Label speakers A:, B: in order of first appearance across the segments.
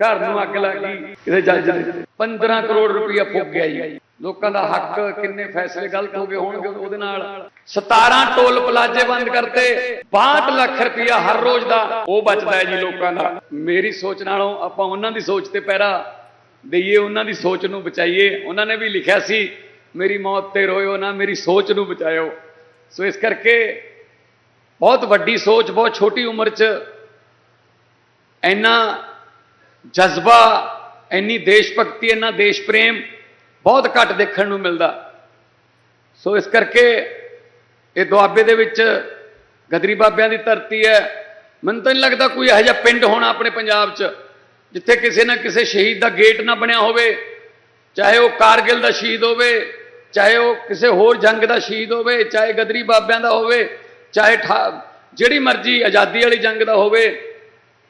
A: ਘਰ ਨੂੰ ਅੱਗ ਲੱਗ ਗਈ ਕਿਸੇ ਜੱਜ ਦੇ 15 ਕਰੋੜ ਰੁਪਇਆ ਫੁੱਕ ਗਿਆ ਜੀ। ਲੋਕਾਂ ਦਾ ਹੱਕ ਕਿੰਨੇ ਫੈਸਲੇ ਗਲਤ ਹੋ ਗਏ ਹੋਣਗੇ ਉਹਦੇ ਨਾਲ। 17 ਟੋਲ ਪਲਾਜ਼ੇ ਬੰਦ ਕਰਤੇ 62 ਲੱਖ ਰੁਪਇਆ ਹਰ ਰੋਜ਼ ਦਾ, ਉਹ ਬਚਦਾ ਹੈ ਜੀ ਲੋਕਾਂ ਦਾ। ਮੇਰੀ ਸੋਚ ਨਾਲੋਂ ਆਪਾਂ ਉਹਨਾਂ ਦੀ ਸੋਚ ਤੇ ਪੈਰਾ ਦਈਏ, ਉਹਨਾਂ ਦੀ ਸੋਚ ਨੂੰ ਬਚਾਈਏ। ਉਹਨਾਂ ਨੇ ਵੀ ਲਿਖਿਆ ਸੀ, ਮੇਰੀ ਮੌਤ ਤੇ ਰੋਇਓ ਨਾ, ਮੇਰੀ ਸੋਚ ਨੂੰ ਬਚਾਇਓ। ਸੋ ਇਸ ਕਰਕੇ ਬਹੁਤ ਵੱਡੀ ਸੋਚ, ਬਹੁਤ ਛੋਟੀ ਉਮਰ 'ਚ ਇੰਨਾ ਜਜ਼ਬਾ, ਇੰਨੀ ਦੇਸ਼ ਭਗਤੀ ਇੰਨਾ ਦੇਸ਼ ਪ੍ਰੇਮ ਬਹੁਤ ਘੱਟ ਦੇਖਣ ਨੂੰ ਮਿਲਦਾ। ਸੋ ਇਸ ਕਰਕੇ ਇਹ ਦੁਆਬੇ ਦੇ ਵਿੱਚ ਗਦਰੀ ਬਾਬਿਆਂ ਦੀ ਧਰਤੀ ਹੈ। ਮੈਨੂੰ ਤਾਂ ਨਹੀਂ ਲੱਗਦਾ ਕੋਈ ਇਹੋ ਜਿਹਾ ਪਿੰਡ ਹੋਣਾ ਆਪਣੇ ਪੰਜਾਬ 'ਚ, ਜਿੱਥੇ ਕਿਸੇ ਨਾ ਕਿਸੇ ਸ਼ਹੀਦ ਦਾ ਗੇਟ ਨਾ ਬਣਿਆ ਹੋਵੇ। ਚਾਹੇ ਉਹ ਕਾਰਗਿਲ ਦਾ ਸ਼ਹੀਦ ਹੋਵੇ, ਚਾਹੇ ਉਹ ਕਿਸੇ ਹੋਰ ਜੰਗ ਦਾ ਸ਼ਹੀਦ ਹੋਵੇ, ਚਾਹੇ ਗਦਰੀ ਬਾਬਿਆਂ ਦਾ ਹੋਵੇ, ਚਾਹੇ ਠਾ- ਜਿਹੜੀ ਮਰਜ਼ੀ ਆਜ਼ਾਦੀ ਵਾਲੀ ਜੰਗ ਦਾ ਹੋਵੇ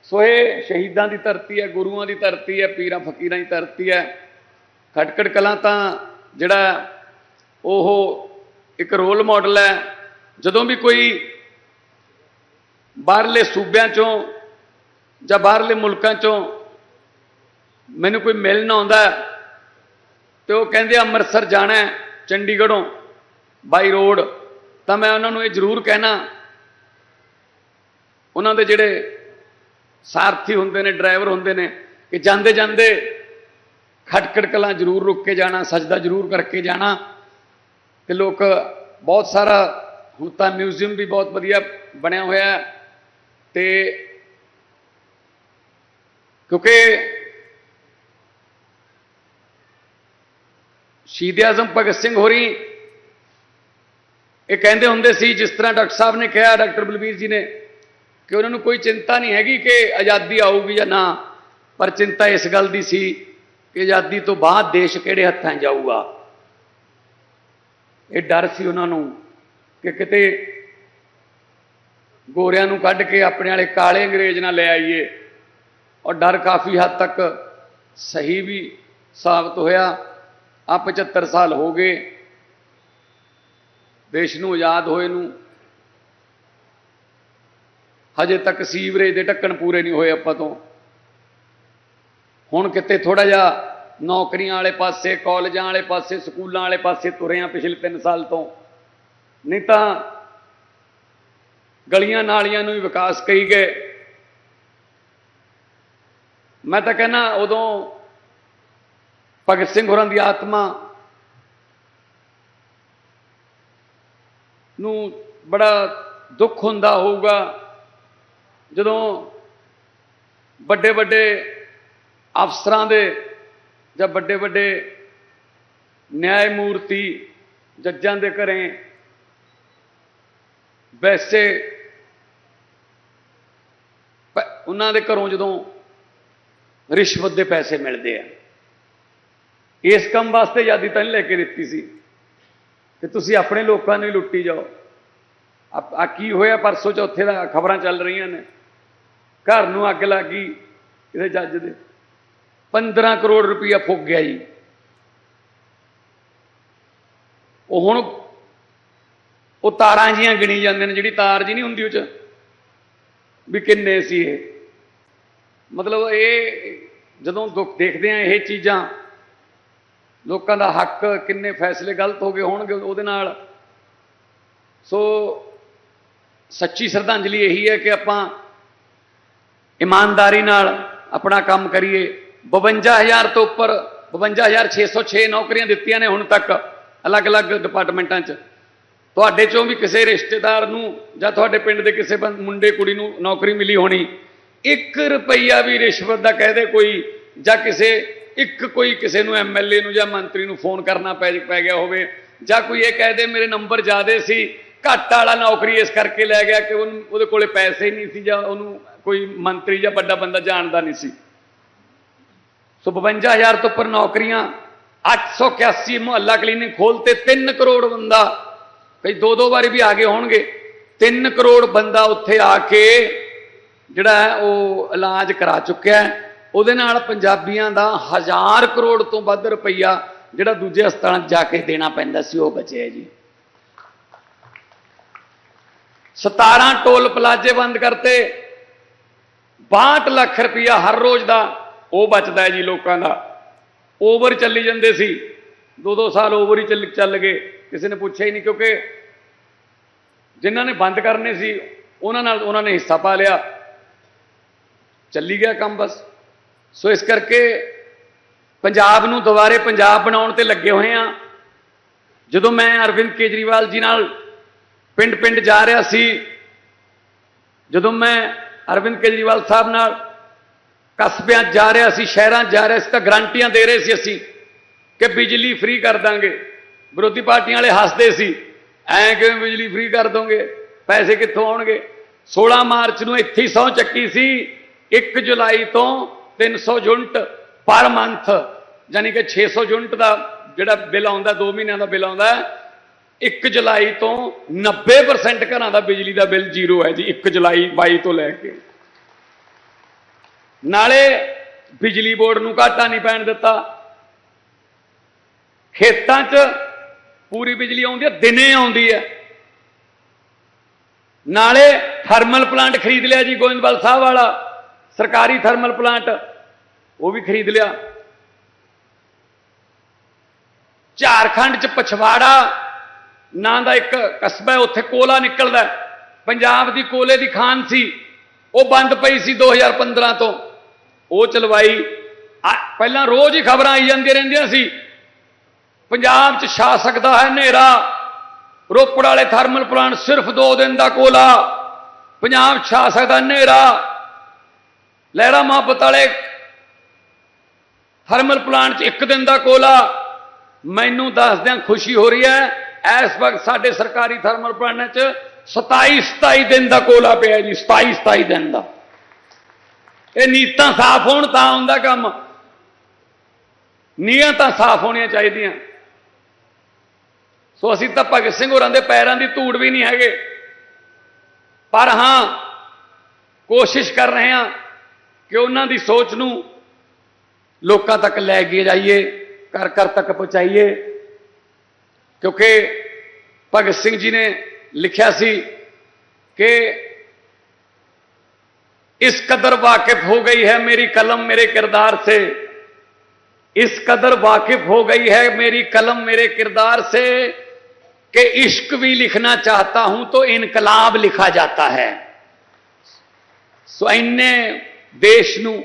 A: ਸੋ ਇਹ ਸ਼ਹੀਦਾਂ ਦੀ ਧਰਤੀ ਹੈ ਗੁਰੂਆਂ ਦੀ ਧਰਤੀ ਹੈ ਪੀਰਾਂ ਫਕੀਰਾਂ ਦੀ ਧਰਤੀ ਹੈ। ਖਟਕੜ ਕਲਾਂ ਤਾਂ ਜਿਹੜਾ ਉਹ ਇੱਕ ਰੋਲ ਮਾਡਲ ਹੈ। ਜਦੋਂ ਵੀ ਕੋਈ ਬਾਹਰਲੇ ਸੂਬਿਆਂ ਚੋਂ ਜਾਂ ਬਾਹਰਲੇ ਮੁਲਕਾਂ ਚੋਂ ਮੈਨੂੰ ਕੋਈ ਮਿਲਣ ਆਉਂਦਾ ਹੈ, ਤੇ ਉਹ ਕਹਿੰਦੇ ਅੰਮ੍ਰਿਤਸਰ ਜਾਣਾ ਚੰਡੀਗੜ੍ਹੋਂ ਬਾਈ ਰੋਡ ਤਾਂ ਮੈਂ ਉਹਨਾਂ ਨੂੰ ਇਹ ਜ਼ਰੂਰ ਕਹਿਣਾ। ਉਹਨਾਂ ਦੇ ਜਿਹੜੇ ਸਾਰਥੀ ਹੁੰਦੇ ਨੇ, ਡਰਾਈਵਰ ਹੁੰਦੇ ਨੇ ਕਿ ਜਾਂਦੇ ਜਾਂਦੇ ਖਟਕੜ ਕਲਾਂ ਜ਼ਰੂਰ ਰੁਕ ਕੇ ਜਾਣਾ, ਸਜਦਾ ਜ਼ਰੂਰ ਕਰਕੇ ਜਾਣਾ ਤੇ ਲੋਕ ਬਹੁਤ ਸਾਰਾ ਹੁਣ ਤਾਂ ਮਿਊਜ਼ੀਅਮ ਵੀ ਬਹੁਤ ਵਧੀਆ ਬਣਿਆ ਹੋਇਆ ਹੈ ਤੇ ਕਿਉਂਕਿ ਸ਼ਹੀਦ ਆਜ਼ਮ ਭਗਤ ਸਿੰਘ ਹੋਰੀ ਇਹ ਕਹਿੰਦੇ ਹੁੰਦੇ ਸੀ, ਜਿਸ ਤਰ੍ਹਾਂ ਡਾਕਟਰ ਸਾਹਿਬ ਨੇ ਕਿਹਾ, ਡਾਕਟਰ ਬਲਬੀਰ ਜੀ ਨੇ ਕਿ ਉਹਨਾਂ ਨੂੰ ਕੋਈ ਚਿੰਤਾ ਨਹੀਂ ਹੈਗੀ ਕਿ ਆਜ਼ਾਦੀ ਆਊਗੀ ਜਾਂ ਨਾ, ਪਰ ਚਿੰਤਾ ਇਸ ਗੱਲ ਦੀ ਸੀ ਕਿ ਆਜ਼ਾਦੀ ਤੋਂ ਬਾਅਦ ਦੇਸ਼ ਕਿਹੜੇ ਹੱਥਾਂ ਜਾਊਗਾ। ਇਹ ਡਰ ਸੀ ਉਹਨਾਂ ਨੂੰ ਕਿ ਕਿਤੇ ਗੋਰਿਆਂ ਨੂੰ ਕੱਢ ਕੇ ਆਪਣੇ ਵਾਲੇ ਕਾਲੇ ਅੰਗਰੇਜ਼ ਨਾਲ ਲੈ ਆਈਏ। ਔਰ ਡਰ ਕਾਫੀ ਹੱਦ ਤੱਕ ਸਹੀ ਵੀ ਸਾਬਤ ਹੋਇਆ। ਆ 75 ਸਾਲ ਹੋ ਗਏ। ਦੇਸ਼ ਨੂੰ ਆਜ਼ਾਦ ਹੋਏ ਨੂੰ ਹਜੇ ਤੱਕ ਸੀਵਰੇਜ ਦੇ ਢੱਕਣ ਪੂਰੇ ਨਹੀਂ ਹੋਏ ਆਪਾਂ ਤੋਂ। ਹੁਣ ਕਿਤੇ ਥੋੜਾ ਜਿਹਾ ਨੌਕਰੀਆਂ ਵਾਲੇ ਪਾਸੇ, ਕਾਲਜਾਂ ਵਾਲੇ ਪਾਸੇ, ਸਕੂਲਾਂ ਵਾਲੇ ਪਾਸੇ ਤੁਰੇ ਆ ਪਿਛਲੇ 3 ਸਾਲ ਤੋਂ। ਨਹੀਂ ਤਾਂ ਗਲੀਆਂ ਨਾਲੀਆਂ ਨੂੰ ਵੀ ਵਿਕਾਸ ਕਹੀ ਗਏ। ਮੈਂ ਤਾਂ ਕਹਿੰਦਾ ਉਦੋਂ ਭਗਤ ਸਿੰਘ ਹੋਰਾਂ ਦੀ ਆਤਮਾ ਨੂੰ ਬੜਾ ਦੁੱਖ ਹੁੰਦਾ ਹੋਊਗਾ। ਜਦੋਂ ਵੱਡੇ ਵੱਡੇ ਅਫਸਰਾਂ ਦੇ ਜਾਂ ਵੱਡੇ ਵੱਡੇ ਨਿਆਇਮੂਰਤੀ ਜੱਜਾਂ ਦੇ ਘਰੇ ਵੈਸੇ ਪ- ਉਹਨਾਂ ਦੇ ਘਰੋਂ ਜਦੋਂ ਰਿਸ਼ਵਤ ਦੇ ਪੈਸੇ ਮਿਲਦੇ ਆ, ਇਸ ਕੰਮ ਵਾਸਤੇ ਆਜ਼ਾਦੀ ਤਾਂ ਨਹੀਂ ਲੈ ਕੇ ਦਿੱਤੀ ਸੀ ਕਿ ਤੁਸੀਂ ਆਪਣੇ ਲੋਕਾਂ ਨੂੰ ਲੁੱਟੀ ਜਾਓ। ਆ ਕੀ ਹੋਇਆ ਪਰਸੋਂ ਚੌਥੇ ਦਾ ਖਬਰਾਂ ਚੱਲ ਰਹੀਆਂ ਨੇ। ਘਰ ਨੂੰ ਅੱਗ ਲੱਗ ਗਈ ਕਿਸੇ ਜੱਜ ਦੇ। 15 ਕਰੋੜ ਰੁਪਇਆ ਫੁੱਕ ਗਿਆ ਜੀ। ਉਹ ਹੁਣ ਉਹ ਤਾਰਾਂ ਜੀਆਂ ਗਿਣੀ ਜਾਂਦੇ ਨੇ, ਜਿਹੜੀ ਤਾਰ ਜੀ ਨਹੀਂ ਹੁੰਦੀ ਉਹ ਚ, ਵੀ ਕਿੰਨੇ ਸੀ ਇਹ। ਮਤਲਬ ਇਹ ਜਦੋਂ ਦੁੱਖ ਦੇਖਦੇ ਆ, ਇਹ ਚੀਜ਼ਾਂ ਲੋਕਾਂ ਦਾ ਹੱਕ ਕਿੰਨੇ ਫੈਸਲੇ ਗਲਤ ਹੋ ਗਏ ਹੋਣਗੇ ਉਹਦੇ ਨਾਲ। ਸੋ ਸੱਚੀ ਸ਼ਰਧਾਂਜਲੀ ਇਹੀ ਹੈ ਕਿ ਆਪਾਂ ਇਮਾਨਦਾਰੀ ਨਾਲ ਆਪਣਾ ਕੰਮ ਕਰੀਏ। 52000 ਤੋਂ ਉੱਪਰ 52606 ਨੌਕਰੀਆਂ ਦਿੱਤੀਆਂ ਨੇ ਹੁਣ ਤੱਕ ਅਲੱਗ-ਅਲੱਗ ਡਿਪਾਰਟਮੈਂਟਾਂ 'ਚ। ਤੁਹਾਡੇ ਚੋਂ ਵੀ ਕਿਸੇ ਰਿਸ਼ਤੇਦਾਰ ਨੂੰ ਜਾਂ ਤੁਹਾਡੇ ਪਿੰਡ ਦੇ ਕਿਸੇ ਬੰ- ਮੁੰਡੇ, ਕੁੜੀ ਨੂੰ ਨੌਕਰੀ ਮਿਲੀ ਹੋਣੀ 1 ਰੁਪਈਆ ਵੀ ਰਿਸ਼ਵਤ ਦਾ ਕਹਦੇ ਕੋਈ ਜਾਂ ਕਿਸੇ, ਇੱਕ ਕੋਈ ਕਿਸੇ ਨੂੰ ਐਮਐਲਏ ਨੂੰ ਜਾਂ ਮੰਤਰੀ ਨੂੰ ਫੋਨ ਕਰਨਾ ਪੈ ਪੈ ਗਿਆ ਹੋਵੇ ਜਾਂ ਕੋਈ ਇਹ ਕਹਦੇ ਮੇਰੇ ਨੰਬਰ ਜ਼ਿਆਦੇ ਸੀ ਘੱਟ ਵਾਲਾ ਨੌਕਰੀ ਇਸ ਕਰਕੇ ਲੈ ਗਿਆ ਕਿ ਉਹਨੂੰ ਉਹਦੇ ਕੋਲੇ ਪੈਸੇ ਹੀ ਨਹੀਂ ਸੀ ਜਾਂ ਉਹਨੂੰ ਕੋਈ ਮੰਤਰੀ ਜਾਂ ਵੱਡਾ ਬੰਦਾ ਜਾਣਦਾ ਨਹੀਂ ਸੀ। ਸੋ 52000 ਤੋਂ ਉੱਪਰ ਨੌਕਰੀਆਂ 881 ਮੁਹੱਲਾ ਕਲੀਨਿਕ ਖੋਲਤੇ 3 ਕਰੋੜ ਬੰਦਾ। ਕਈ ਦੋ ਦੋ ਵਾਰੀ ਵੀ ਆ ਗਏ ਹੋਣਗੇ। 3 ਕਰੋੜ ਬੰਦਾ ਉੱਥੇ ਆ ਕੇ ਜਿਹੜਾ ਉਹ ਇਲਾਜ ਕਰਾ ਚੁੱਕਿਆ ਉਹਦੇ ਨਾਲ ਪੰਜਾਬੀਆਂ ਦਾ ਹਜ਼ਾਰ ਕਰੋੜ ਤੋਂ ਵੱਧ ਰੁਪਈਆ ਜਿਹੜਾ ਦੂਜੇ ਹਸਪਤਾਲਾਂ 'ਚ ਜਾ ਕੇ ਦੇਣਾ ਪੈਂਦਾ ਸੀ, ਉਹ ਬਚਿਆ ਜੀ। 17 ਟੋਲ ਪਲਾਜ਼ੇ ਬੰਦ ਕਰਤੇ। 62 ਲੱਖ ਰੁਪਇਆ ਹਰ ਰੋਜ਼ ਦਾ, ਉਹ ਬਚਦਾ ਹੈ ਜੀ ਲੋਕਾਂ ਦਾ। ਓਵਰ ਚੱਲੀ ਜਾਂਦੇ ਸੀ। ਦੋ ਦੋ ਸਾਲ ਓਵਰ ਹੀ ਚੱਲ ਚੱਲ ਗਏ। ਕਿਸੇ ਨੇ ਪੁੱਛਿਆ ਹੀ ਨਹੀਂ, ਕਿਉਂਕਿ ਜਿਨ੍ਹਾਂ ਨੇ ਬੰਦ ਕਰਨੇ ਸੀ, ਉਹਨਾਂ ਨਾਲ ਉਹਨਾਂ ਨੇ ਹਿੱਸਾ ਪਾ ਲਿਆ। ਚੱਲੀ ਗਿਆ ਕੰਮ ਬਸ। ਸੋ ਇਸ ਕਰਕੇ ਪੰਜਾਬ ਨੂੰ ਦੁਬਾਰੇ ਪੰਜਾਬ ਬਣਾਉਣ ਤੇ ਲੱਗੇ ਹੋਏ ਆ ਜਦੋਂ ਮੈਂ ਅਰਵਿੰਦ ਕੇਜਰੀਵਾਲ ਜੀ ਨਾਲ ਪਿੰਡ ਪਿੰਡ ਜਾ ਰਿਹਾ ਸੀ। ਜਦੋਂ ਮੈਂ ਅਰਵਿੰਦ ਕੇਜਰੀਵਾਲ ਸਾਹਿਬ ਨਾਲ ਕਸਬਿਆਂ 'ਚ ਜਾ ਰਿਹਾ ਸੀ, ਸ਼ਹਿਰਾਂ 'ਚ ਜਾ ਰਿਹਾ ਸੀ, ਤਾਂ ਗਰੰਟੀਆਂ ਦੇ ਰਹੇ ਸੀ ਅਸੀਂ ਕਿ ਬਿਜਲੀ ਫ੍ਰੀ ਕਰ ਦਾਂਗੇ। ਵਿਰੋਧੀ ਪਾਰਟੀਆਂ ਵਾਲੇ ਹੱਸਦੇ ਸੀ, ਐਂ ਕਿਵੇਂ ਬਿਜਲੀ ਫ੍ਰੀ ਕਰ ਦੋਗੇ? ਪੈਸੇ ਕਿੱਥੋਂ ਆਉਣਗੇ? 16 ਮਾਰਚ ਨੂੰ ਇੱਥੇ ਹੀ ਸਹੁੰ ਚੱਕੀ ਸੀ 1 ਜੁਲਾਈ ਤੋਂ 300 ਯੂਨਿਟ ਪਰ ਮੰਥ ਯਾਨੀ ਕਿ 600 ਯੂਨਿਟ ਦਾ ਜਿਹੜਾ ਬਿੱਲ ਆਉਂਦਾ 2 ਮਹੀਨਿਆਂ ਦਾ ਬਿੱਲ ਆਉਂਦਾ 1 ਜੁਲਾਈ ਤੋਂ 90% ਘਰਾਂ ਦਾ ਬਿਜਲੀ ਦਾ ਬਿੱਲ ਜ਼ੀਰੋ ਹੈ ਜੀ 1 ਜੁਲਾਈ 22 ਤੋਂ ਲੈ ਕੇ। ਨਾਲੇ ਬਿਜਲੀ ਬੋਰਡ ਨੂੰ ਘਾਟਾ ਨਹੀਂ ਪੈਣ ਦਿੱਤਾ। ਖੇਤਾਂ 'ਚ ਪੂਰੀ ਬਿਜਲੀ ਆਉਂਦੀ ਹੈ, ਦਿਨੇ ਆਉਂਦੀ ਹੈ। ਨਾਲੇ ਥਰਮਲ ਪਲਾਂਟ ਖਰੀਦ ਲਿਆ ਜੀ, ਗੋਇੰਦਵਾਲ ਸਾਹਿਬ ਵਾਲਾ। ਸਰਕਾਰੀ ਥਰਮਲ ਪਲਾਂਟ ਉਹ ਵੀ ਖਰੀਦ ਲਿਆ। ਝਾਰਖੰਡ 'ਚ ਪਛਵਾੜਾ ਨਾਂ ਦਾ ਇੱਕ ਕਸਬਾ ਉੱਥੇ ਕੋਲਾ ਨਿਕਲਦਾ ਪੰਜਾਬ ਦੀ ਕੋਲੇ ਦੀ ਖਾਨ ਸੀ, ਉਹ ਬੰਦ ਪਈ ਸੀ 2015 ਤੋਂ। ਉਹ ਚਲਵਾਈ ਪਹਿਲਾਂ ਰੋਜ਼ ਹੀ ਖਬਰਾਂ ਆਈ ਜਾਂਦੀਆਂ ਰਹਿੰਦੀਆਂ ਸੀ। ਪੰਜਾਬ 'ਚ ਛਾ ਸਕਦਾ ਹੈ ਹਨੇਰਾ। ਰੋਪੜ ਵਾਲੇ ਥਰਮਲ ਪਲਾਂਟ ਸਿਰਫ 2 ਦਿਨ ਦਾ ਕੋਲਾ। ਪੰਜਾਬ ਛਾ ਸਕਦਾ ਹਨੇਰਾ। ਲਹਿਰਾ ਮੁਹੱਬਤ ਵਾਲੇ ਥਰਮਲ ਪਲਾਂਟ 'ਚ ਇੱਕ ਦਿਨ ਦਾ ਕੋਲਾ। ਮੈਨੂੰ ਦੱਸਦਿਆਂ ਖੁਸ਼ੀ ਹੋ ਰਹੀ ਹੈ ਇਸ ਵਕਤ ਸਾਡੇ ਸਰਕਾਰੀ ਥਰਮਲ ਪਲਾਂਟਾਂ 'ਚ 27 27 ਦਿਨ ਦਾ ਕੋਲਾ ਪਿਆ ਜੀ 27 27 ਦਿਨ ਦਾ। ਇਹ ਨੀਤਾਂ ਸਾਫ਼ ਹੋਣ ਤਾਂ ਹੁੰਦਾ ਕੰਮ। ਨੀਅਤਾਂ ਸਾਫ਼ ਹੋਣੀਆਂ ਚਾਹੀਦੀਆਂ। ਸੋ ਅਸੀਂ ਤਾਂ ਭਗਤ ਸਿੰਘ ਹੋਰਾਂ ਦੇ ਪੈਰਾਂ ਦੀ ਧੂੜ ਵੀ ਨਹੀਂ ਹੈਗੇ। ਪਰ ਹਾਂ, ਕੋਸ਼ਿਸ਼ ਕਰ ਰਹੇ ਹਾਂ ਕਿ ਉਹਨਾਂ ਦੀ ਸੋਚ ਨੂੰ ਲੋਕਾਂ ਤੱਕ ਲੈ ਕੇ ਜਾਈਏ ਘਰ ਘਰ ਤੱਕ ਪਹੁੰਚਾਈਏ। ਕਿਉਂਕਿ ਭਗਤ ਸਿੰਘ ਜੀ ਨੇ ਲਿਖਿਆ ਸੀ ਕਿ इस कदर वाकिफ हो गई है मेरी कलम मेरे किरदार से इस कदर वाकिफ हो गई है मेरी कलम मेरे किरदार से कि इश्क भी लिखना चाहता हूं तो इनकलाब लिखा जाता है ਸੋ ਇੰਨੇ ਦੇਸ਼ ਨੂੰ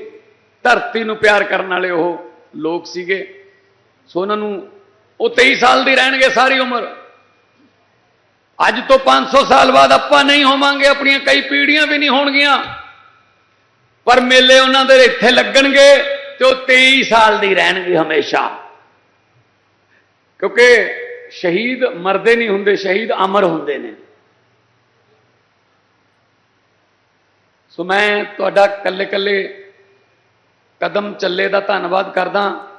A: ਧਰਤੀ ਨੂੰ ਪਿਆਰ ਕਰਨ ਵਾਲੇ ਉਹ ਲੋਕ ਸੀਗੇ ਸੋ ਉਹਨਾਂ ਨੂੰ ਉਹ 23 ਸਾਲ ਦੀ ਰਹਿਣਗੇ ਸਾਰੀ ਉਮਰ। ਅੱਜ ਤੋਂ 500 ਸਾਲ ਬਾਅਦ ਆਪਾਂ ਨਹੀਂ ਹੋਵਾਂਗੇ, ਆਪਣੀਆਂ ਕਈ ਪੀੜ੍ਹੀਆਂ ਵੀ ਨਹੀਂ ਹੋਣਗੀਆਂ। ਪਰ ਮੇਲੇ ਉਹਨਾਂ ਦੇ ਇੱਥੇ ਲੱਗਣਗੇ ਤੇ ਉਹ 23 ਸਾਲ ਦੀ ਰਹਿਣਗੇ ਹਮੇਸ਼ਾ। ਕਿਉਂਕਿ ਸ਼ਹੀਦ ਮਰਦੇ ਨਹੀਂ ਹੁੰਦੇ, ਸ਼ਹੀਦ ਅਮਰ ਹੁੰਦੇ ਨੇ। ਸੋ ਮੈਂ ਤੁਹਾਡਾ ਕੱਲੇ ਕੱਲੇ ਕਦਮ ਚੱਲੇ ਦਾ ਧੰਨਵਾਦ ਕਰਦਾ।